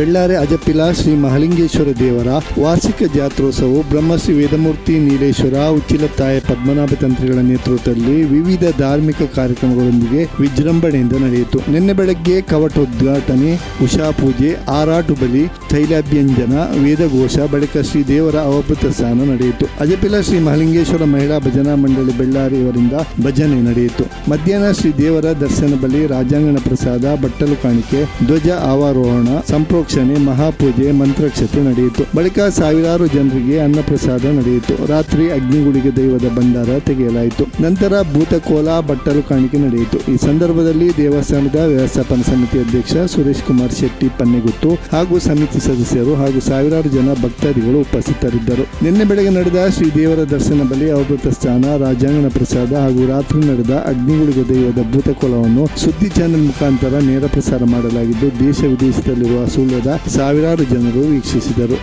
ಬೆಳ್ಳಾರೆ ಅಜಪಿಲ ಶ್ರೀ ಮಹಲಿಂಗೇಶ್ವರ ದೇವರ ವಾರ್ಷಿಕ ಜಾತ್ರೋತ್ಸವವು ಬ್ರಹ್ಮಶ್ರೀ ವೇದಮೂರ್ತಿ ನೀಲೇಶ್ವರ ತಾಯಿ ಪದ್ಮನಾಭ ತಂತ್ರಿಗಳ ನೇತೃತ್ವದಲ್ಲಿ ವಿವಿಧ ಧಾರ್ಮಿಕ ಕಾರ್ಯಕ್ರಮಗಳೊಂದಿಗೆ ವಿಜೃಂಭಣೆಯಿಂದ ನಡೆಯಿತು. ನಿನ್ನೆ ಬೆಳಗ್ಗೆ ಕವಟ ಉದ್ಘಾಟನೆ ಉಷಾ ಪೂಜೆ, ಆರಾಟು ಬಲಿ, ತೈಲಾಭ್ಯಂಜನ, ವೇದಘೋಷ, ಬಳಿಕ ಶ್ರೀ ದೇವರ ಅವಭೃತ ಸ್ನಾನ ನಡೆಯಿತು. ಅಜಪಿಲ ಶ್ರೀ ಮಹಲಿಂಗೇಶ್ವರ ಮಹಿಳಾ ಭಜನಾ ಮಂಡಳಿ ಬೆಳ್ಳಾರಿಯವರಿಂದ ಭಜನೆ ನಡೆಯಿತು. ಮಧ್ಯಾಹ್ನ ಶ್ರೀ ದೇವರ ದರ್ಶನ ಬಲಿ ರಾಜಾಂಗಣ ಪ್ರಸಾದ, ಬಟ್ಟಲು ಕಾಣಿಕೆ, ಧ್ವಜ ಆವಾರೋಹಣ ಸಂಪ್ರೋಕ್ಷಣೆ ಮಹಾಪೂಜೆ, ಮಂತ್ರಕ್ಷತೆ ನಡೆಯಿತು. ಬಳಿಕ ಸಾವಿರಾರು ಜನರಿಗೆ ಅನ್ನಪ್ರಸಾದ ನಡೆಯಿತು. ರಾತ್ರಿ ಅಗ್ನಿಗುಡಿಗೆ ದೈವದ ಭಂಡಾರ ತೆಗೆಯಲಾಯಿತು. ನಂತರ ಭೂತಕೋಲ ಬಟ್ಟಲು ಕಾಣಿಕೆ ನಡೆಯಿತು. ಈ ಸಂದರ್ಭದಲ್ಲಿ ದೇವಸ್ಥಾನದ ವ್ಯವಸ್ಥಾಪನಾ ಸಮಿತಿ ಅಧ್ಯಕ್ಷ ಸುರೇಶ್ ಕುಮಾರ್ ಶೆಟ್ಟಿ ಪನ್ನೆಗುತ್ತು ಹಾಗೂ ಸಮಿತಿ ಸದಸ್ಯರು ಹಾಗೂ ಸಾವಿರಾರು ಜನ ಭಕ್ತಾದಿಗಳು ಉಪಸ್ಥಿತರಿದ್ದರು. ನಿನ್ನೆ ಬೆಳಗ್ಗೆ ನಡೆದ ಶ್ರೀ ದೇವರ ದರ್ಶನ ಬಳಿ ಅವಭೃತ ಸ್ಥಾನ ರಾಜಾಂಗಣ ಪ್ರಸಾದ ಹಾಗೂ ರಾತ್ರಿ ನಡೆದ ಅಗ್ನಿಗುಳಿಗೆ ದೈವದ ಭೂತಕೋಲವನ್ನು ಸುದ್ದಿ ಚಾನೆಲ್ ಮುಖಾಂತರ ನೇರ ಪ್ರಸಾರ ಮಾಡಲಾಗಿದ್ದು, ದೇಶ ವಿದೇಶದಲ್ಲಿರುವ ಸುಳ್ಯದ ಸಾವಿರಾರು ಜನರು ವೀಕ್ಷಿಸಿದರು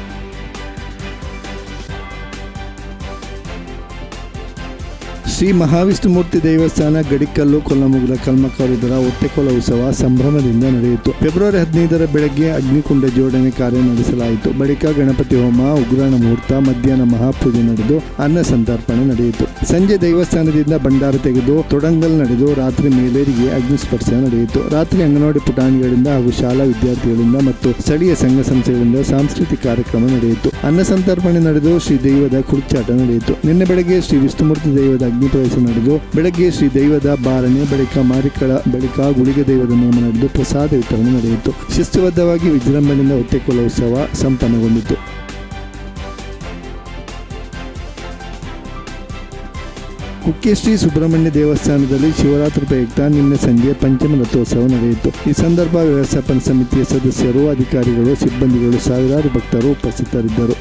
ಶ್ರೀ ಮಹಾವಿಷ್ಣುಮೂರ್ತಿ ದೇವಸ್ಥಾನ, ಗಡಿಕಲ್ಲು ಕೊಲ್ಲಮುಗ್ಲ ಕಲ್ಮಕಾರುದರ ಒತ್ತೆಕೊಲ ಉತ್ಸವ ಸಂಭ್ರಮದಿಂದ ನಡೆಯಿತು. ಫೆಬ್ರವರಿ ಹದಿನೈದರ ಬೆಳಗ್ಗೆ ಅಗ್ನಿಕುಂಡ ಜೋಡಣೆ ಕಾರ್ಯ ನಡೆಸಲಾಯಿತು. ಬಳಿಕ ಗಣಪತಿ ಹೋಮ, ಉಗ್ರಾಣ ಮುಹೂರ್ತ, ಮಧ್ಯಾಹ್ನ ಮಹಾಪೂಜೆ ನಡೆದು ಅನ್ನ ಸಂತರ್ಪಣೆ ನಡೆಯಿತು. ಸಂಜೆ ದೇವಸ್ಥಾನದಿಂದ ಭಂಡಾರ ತೆಗೆದು ತೊಡಂಗಲ್ ನಡೆದು ರಾತ್ರಿ ಮೇಲೇರಿಗೆ ಅಗ್ನಿಸ್ಪರ್ಶ ನಡೆಯಿತು. ರಾತ್ರಿ ಅಂಗನವಾಡಿ ಪುಟಾಣಿಗಳಿಂದ ಹಾಗೂ ಶಾಲಾ ವಿದ್ಯಾರ್ಥಿಗಳಿಂದ ಮತ್ತು ಸ್ಥಳೀಯ ಸಂಘ ಸಂಸ್ಥೆಗಳಿಂದ ಸಾಂಸ್ಕೃತಿಕ ಕಾರ್ಯಕ್ರಮ ನಡೆಯಿತು. ಅನ್ನ ಸಂತರ್ಪಣೆ ನಡೆದು ಶ್ರೀ ದೈವದ ಕುರ್ಚಾಟ ನಡೆಯಿತು. ನಿನ್ನೆ ಬೆಳಗ್ಗೆ ಶ್ರೀ ವಿಷ್ಣುಮೂರ್ತಿ ದೈವದ ಅಗ್ನಿ ಪ್ರವೇಶ ನಡೆದು ಬೆಳಗ್ಗೆ ಶ್ರೀ ದೈವದ ಬಾರನೆ ಬಳಿಕ ಮಾರಿಕಳ ಬಳಿಕ ಗುಳಿಗೆ ದೈವದ ನೇಮ ನಡೆದು ಪ್ರಸಾದ ವಿತರಣೆ ನಡೆಯಿತು. ಶಿಸ್ತುಬದ್ಧವಾಗಿ ವಿಜೃಂಭಣೆಯಿಂದ ಒತ್ತೆಕೊಳ ಉತ್ಸವ ಸಂಪನ್ನಗೊಂಡಿತು. ಕುಕ್ಕೆ ಶ್ರೀ ಸುಬ್ರಹ್ಮಣ್ಯ ದೇವಸ್ಥಾನದಲ್ಲಿ ಶಿವರಾತ್ರಿ ಪ್ರಯುಕ್ತ ನಿನ್ನೆ ಸಂಜೆ ಪಂಚಮ ರಥೋತ್ಸವ ನಡೆಯಿತು. ಈ ಸಂದರ್ಭ ವ್ಯವಸ್ಥಾಪನಾ ಸಮಿತಿಯ ಸದಸ್ಯರು, ಅಧಿಕಾರಿಗಳು, ಸಿಬ್ಬಂದಿಗಳು, ಸಾವಿರಾರು ಭಕ್ತರು ಉಪಸ್ಥಿತರಿದ್ದರು.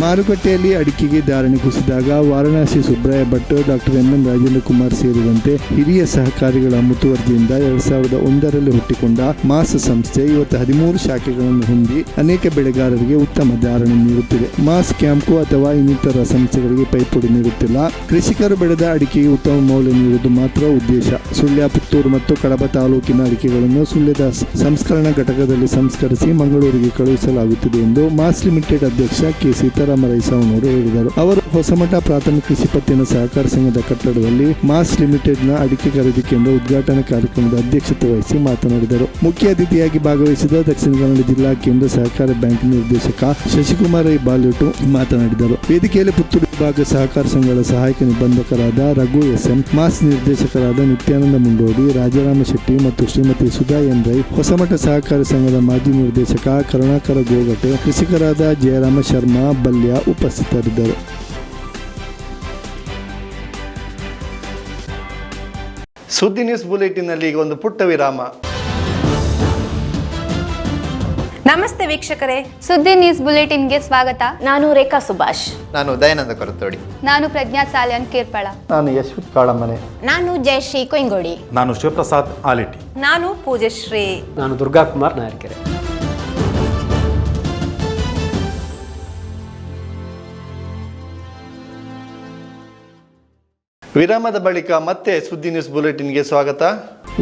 ಮಾರುಕಟ್ಟೆಯಲ್ಲಿ ಅಡಿಕೆಗೆ ಧಾರಣೆ ಕುಸಿದಾಗ Varanasi Subraya Bhat, doctor M N Rajendra Kumar ಸೇರಿದಂತೆ ಹಿರಿಯ ಸಹಕಾರಿಗಳ ಮುತುವರ್ಜಿಯಿಂದ ಎರಡ್ ಸಾವಿರದ ಒಂದರಲ್ಲಿ ಹುಟ್ಟಿಕೊಂಡ ಮಾಸ್ ಸಂಸ್ಥೆ ಇವತ್ತು ಹದಿಮೂರು ಶಾಖೆಗಳನ್ನು ಹೊಂದಿ ಅನೇಕ ಬೆಳೆಗಾರರಿಗೆ ಉತ್ತಮ ಧಾರಣೆ ನೀಡುತ್ತಿದೆ. ಮಾಸ್ ಕ್ಯಾಂಪ್ ಅಥವಾ ಇನ್ನಿತರ ಸಂಸ್ಥೆಗಳಿಗೆ ಪೈಪೋಟಿ ನೀಡುತ್ತಿಲ್ಲ. ಕೃಷಿಕರು ಬೆಳೆದ ಅಡಿಕೆಗೆ ಉತ್ತಮ ಮೌಲ್ಯ ನೀಡುವುದು ಮಾತ್ರ ಉದ್ದೇಶ. ಸುಳ್ಯ ಪುತ್ತೂರು ಮತ್ತು ಕಡಬ ತಾಲೂಕಿನ ಅಡಿಕೆಗಳನ್ನು ಸುಳ್ಯದ ಸಂಸ್ಕರಣಾ ಘಟಕದಲ್ಲಿ ಸಂಸ್ಕರಿಸಿ ಮಂಗಳೂರಿಗೆ ಕಳುಹಿಸಲಾಗುತ್ತಿದೆ ಎಂದು ಮಾಸ್ ಲಿಮಿಟೆಡ್ ಅಧ್ಯಕ್ಷ ಕೆ. ಸೀತಾರಾಮ ರೈಸವನವರು ಹೇಳಿದರು ಅವರು ಹೊಸಮಠ ಪ್ರಾಥಮಿಕ ಕೃಷಿ ಪತ್ತಿನ ಸಹಕಾರ ಸಂಘದ ಕಟ್ಟಡದಲ್ಲಿ ಮಾಸ್ ಲಿಮಿಟೆಡ್ನ ಅಡಿಕೆ ಖರೀದಿ ಕೇಂದ್ರ ಉದ್ಘಾಟನಾ ಕಾರ್ಯಕ್ರಮದ ಅಧ್ಯಕ್ಷತೆ ವಹಿಸಿ ಮಾತನಾಡಿದರು. ಮುಖ್ಯ ಅತಿಥಿಯಾಗಿ ಭಾಗವಹಿಸಿದ ದಕ್ಷಿಣ ಕನ್ನಡ ಜಿಲ್ಲಾ ಕೇಂದ್ರ ಸಹಕಾರ ಬ್ಯಾಂಕ್ ನಿರ್ದೇಶಕ ಶಶಿಕುಮಾರ್ ರೈ ಬಾಲೋಟು ಮಾತನಾಡಿದರು. ವೇದಿಕೆಯಲ್ಲಿ ಪುತ್ತೂರು ವಿಭಾಗ ಸಹಕಾರ ಸಂಘಗಳ ಸಹಾಯಕ ನಿಬಂಧಕರಾದ ರಘು ಎಸ್ ಎಂ ಮಾಸ್ ನಿರ್ದೇಶಕರಾದ ನಿತ್ಯಾನಂದ ಮುಂಡೋಡಿ, ರಾಜಾರಾಮ ಶೆಟ್ಟಿ ಮತ್ತು ಶ್ರೀಮತಿ ಸುಧಾ ಎನ್ ರೈ, ಹೊಸಮಠ ಸಹಕಾರ ಸಂಘದ ಮಾಜಿ ನಿರ್ದೇಶಕ ಕರುಣಾಕರ ಗೋಗಟೆ, ಕೃಷಿಕರಾದ ಜಯರಾಮ ಶರ್ಮಾ ಬಲ್ಯ ಉಪಸ್ಥಿತರಿದ್ದರು. ಸುದ್ದಿ ನ್ಯೂಸ್ ಬುಲೆಟಿನ್ನಲ್ಲಿ ಈಗ ಒಂದು ಪುಟ್ಟ ವಿರಾಮ. ನಮಸ್ತೆ ವೀಕ್ಷಕರೇ ಸುದ್ದಿ ನ್ಯೂಸ್ ಬುಲೆಟಿನ್ಗೆ ಸ್ವಾಗತ. ನಾನು ರೇಖಾ ಸುಭಾಷ್. ನಾನು ದಯಾನಂದ ಕೊರತೋಡಿ. ನಾನು ಪ್ರಜ್ಞಾ ಸಾಲ್ಯನ್ ಕೇರ್ಪಳ. ನಾನು ಯಶ್ವಿತ್ ಕಾಳಮನೆ ನಾನು ಜಯಶ್ರೀ ಕೊಯ್ಗೋಡಿ. ನಾನು ಶಿವಪ್ರಸಾದ್ ಆಲಿಟಿ. ನಾನು ಪೂಜಶ್ರೀ. ನಾನು ದುರ್ಗಾಕುಮಾರ್ ನಾಯರ್ಕೆರೆ. ವಿರಾಮದ ಬಳಿಕ ಮತ್ತೆ ಸುದ್ದಿ ನ್ಯೂಸ್ ಬುಲೆಟಿನ್ಗೆ ಸ್ವಾಗತ.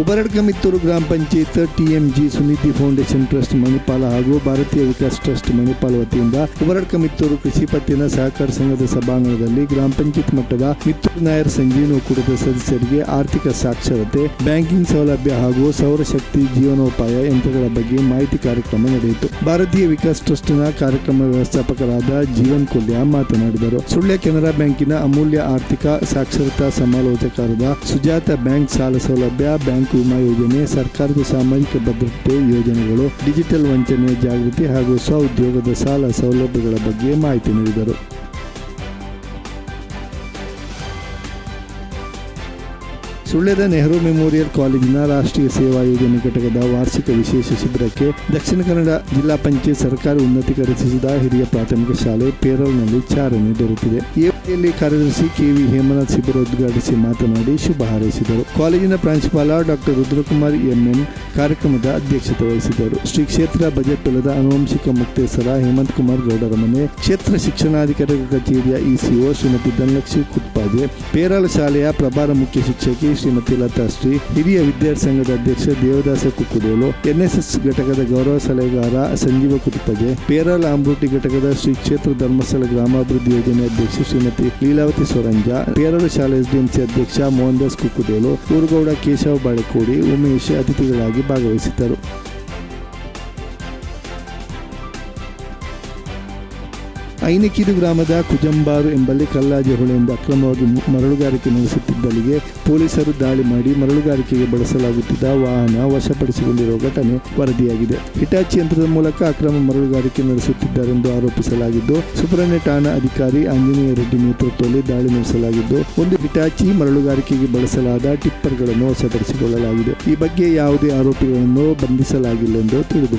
ಉಬರಡ್ಕ ಮಿತ್ತೂರು ಗ್ರಾಮ panchayat TMG Sunidhi foundation trust Manipal ಹಾಗೂ ಭಾರತೀಯ ವಿಕಾಸ್ ಟ್ರಸ್ಟ್ ಮಣಿಪಾಲ ವತಿಯಿಂದ ಉಬರಡ್ಕ ಮಿತ್ತೂರು ಕೃಷಿ ಪತ್ತಿನ ಸಹಕಾರ ಸಂಘದ ಸಭಾಂಗಣದಲ್ಲಿ ಗ್ರಾಮ ಪಂಚಾಯತ್ ಮಟ್ಟದ ಮಿತ್ತೂರು ನಾಯರ್ ಸಂಜೀವನ ಒಕ್ಕೂಟದ ಸದಸ್ಯರಿಗೆ ಆರ್ಥಿಕ ಸಾಕ್ಷರತೆ, ಬ್ಯಾಂಕಿಂಗ್ ಸೌಲಭ್ಯ ಹಾಗೂ ಸೌರಶಕ್ತಿ ಜೀವನೋಪಾಯ ಯಂತ್ರಗಳ ಬಗ್ಗೆ ಮಾಹಿತಿ ಕಾರ್ಯಕ್ರಮ ನಡೆಯಿತು. ಭಾರತೀಯ ವಿಕಾಸ್ ಟ್ರಸ್ಟ್ನ ಕಾರ್ಯಕ್ರಮ ವ್ಯವಸ್ಥಾಪಕರಾದ ಜೀವನ್ ಕೊಲ್ಯ ಮಾತನಾಡಿದರು. ಸುಳ್ಯ ಕೆನರಾ ಬ್ಯಾಂಕಿನ ಅಮೂಲ್ಯ ಆರ್ಥಿಕ ಸಾಕ್ಷರತಾ ಸಮಾಲೋಚಕರಾದ ಸುಜಾತ ಬ್ಯಾಂಕ್ ಸಾಲ ಸೌಲಭ್ಯ, ಬ್ಯಾಂಕ್ ವಿಮಾ ಯೋಜನೆ, ಸರ್ಕಾರದ ಸಾಮಾಜಿಕ ಭದ್ರತೆ ಯೋಜನೆಗಳು, ಡಿಜಿಟಲ್ ವಂಚನೆ, ಜಾಗೃತಿ ಹಾಗೂ ಸ್ವಉದ್ಯೋಗದ ಸಾಲ ಸೌಲಭ್ಯಗಳ ಬಗ್ಗೆ ಮಾಹಿತಿ ನೀಡಿದರು. ಸುಳ್ಯದ ನೆಹರು ಮೆಮೋರಿಯಲ್ ಕಾಲೇಜಿನ ರಾಷ್ಟ್ರೀಯ ಸೇವಾ ಯೋಜನೆ ಘಟಕದ ವಾರ್ಷಿಕ ವಿಶೇಷ ಶಿಬಿರಕ್ಕೆ ದಕ್ಷಿಣ ಕನ್ನಡ ಜಿಲ್ಲಾ ಪಂಚಾಯತ್ ಸರ್ಕಾರ ಉನ್ನತೀಕರಿಸಿದ ಹಿರಿಯ ಪ್ರಾಥಮಿಕ ಶಾಲೆ ಪೇರಲ್ನಲ್ಲಿ ಚಾಲನೆ ದೊರೆತಿದೆ. ಈ ವೇಳೆಯಲ್ಲಿ ಕಾರ್ಯದರ್ಶಿ ಕೆವಿ ಹೇಮನಾಥ್ ಶಿಬಿರ ಉದ್ಘಾಟಿಸಿ ಮಾತನಾಡಿ ಶುಭ ಹಾರೈಸಿದರು. ಕಾಲೇಜಿನ ಪ್ರಾಂಶುಪಾಲ ಡಾಕ್ಟರ್ ರುದ್ರಕುಮಾರ್ ಎಂಎನ್ ಕಾರ್ಯಕ್ರಮದ ಅಧ್ಯಕ್ಷತೆ ವಹಿಸಿದರು ಶ್ರೀ ಕ್ಷೇತ್ರ ಬಜೆಟ್ ಕುಲದ ಅನುವಂಶಿಕ ಮುಕ್ತೇಸರ ಹೇಮಂತ್ ಕುಮಾರ್ ಗೌಡರ ಮನೆ, ಕ್ಷೇತ್ರ ಶಿಕ್ಷಣಾಧಿಕಾರಿ ಕಚೇರಿಯ ಇಸಿಒ ಶ್ರೀಮತಿ ಧನಲಕ್ಷ್ಮಿ ಕುತ್ಪಾಜೆ ಪೇರಾಳ ಶಾಲೆಯ ಪ್ರಭಾರ ಮುಖ್ಯ ಶಿಕ್ಷಕಿ ಶ್ರೀಮತಿ ಲತಾ ಶ್ರೀ, ಹಿರಿಯ ವಿದ್ಯಾರ್ಥಿ ಸಂಘದ ಅಧ್ಯಕ್ಷ ದೇವದಾಸ ಕುಕ್ಕುಡೋಲು ಎನ್ಎಸ್ಎಸ್ ಘಟಕದ ಗೌರವ ಸಲಹೆಗಾರ ಸಂಜೀವ ಕುತ್ಪಜೆ ಪೇರಲ್ ಅಮೃತಿ ಘಟಕದ ಶ್ರೀ ಕ್ಷೇತ್ರ ಧರ್ಮಸ್ಥಳ ಗ್ರಾಮಾಭಿವೃದ್ಧಿ ಯೋಜನೆ ಅಧ್ಯಕ್ಷ ಶ್ರೀಮತಿ ಲೀಲಾವತಿ ಸೊರಂಜ ಪೇರಾಳ ಶಾಲೆ ಎಸ್ಡಿಎಂಸಿ ಅಧ್ಯಕ್ಷ ಮೋಹನ್ ದಾಸ್ ಕುಕ್ಕುಡೋಲು ಊರುಗೌಡ ಕೇಶವ ಬಾಳೆಕೋಡಿ, ಉಮೇಶ್ ಅತಿಥಿಗಳಾಗಿ ಭಾಗವಹಿಸಿದ್ದರು. ಐನಕೀದು ಗ್ರಾಮದ ಕುಜಂಬಾರು ಎಂಬಲ್ಲಿ ಕಲ್ಲಾಜಿ ಹೊಳೆಯಿಂದ ಅಕ್ರಮವಾಗಿ ಮರಳುಗಾರಿಕೆ ನಡೆಸುತ್ತಿದ್ದಲ್ಲಿಗೆ ಪೊಲೀಸರು ದಾಳಿ ಮಾಡಿ ಮರಳುಗಾರಿಕೆಗೆ ಬಳಸಲಾಗುತ್ತಿದ್ದ ವಾಹನ ವಶಪಡಿಸಿಕೊಂಡಿರುವ ಘಟನೆ ವರದಿಯಾಗಿದೆ. ಹಿಟಾಚಿ ಯಂತ್ರದ ಮೂಲಕ ಅಕ್ರಮ ಮರಳುಗಾರಿಕೆ ನಡೆಸುತ್ತಿದ್ದಾರೆಂದು ಆರೋಪಿಸಲಾಗಿದ್ದು, ಸುಬ್ರಹ್ಮಣ್ಯ ಠಾಣಾ ಅಧಿಕಾರಿ ಆಂಜನೇಯ ರೆಡ್ಡಿ ನೇತೃತ್ವದಲ್ಲಿ ದಾಳಿ ನಡೆಸಲಾಗಿದ್ದು, ಒಂದು ಹಿಟಾಚಿ ಮರಳುಗಾರಿಕೆಗೆ ಬಳಸಲಾದ ಟಿಪ್ಪರ್ಗಳನ್ನು ವಶಪಡಿಸಿಕೊಳ್ಳಲಾಗಿದೆ. ಈ ಬಗ್ಗೆ ಯಾವುದೇ ಆರೋಪಿಗಳನ್ನು ಬಂಧಿಸಲಾಗಿಲ್ಲ ಎಂದು ತಿಳಿದು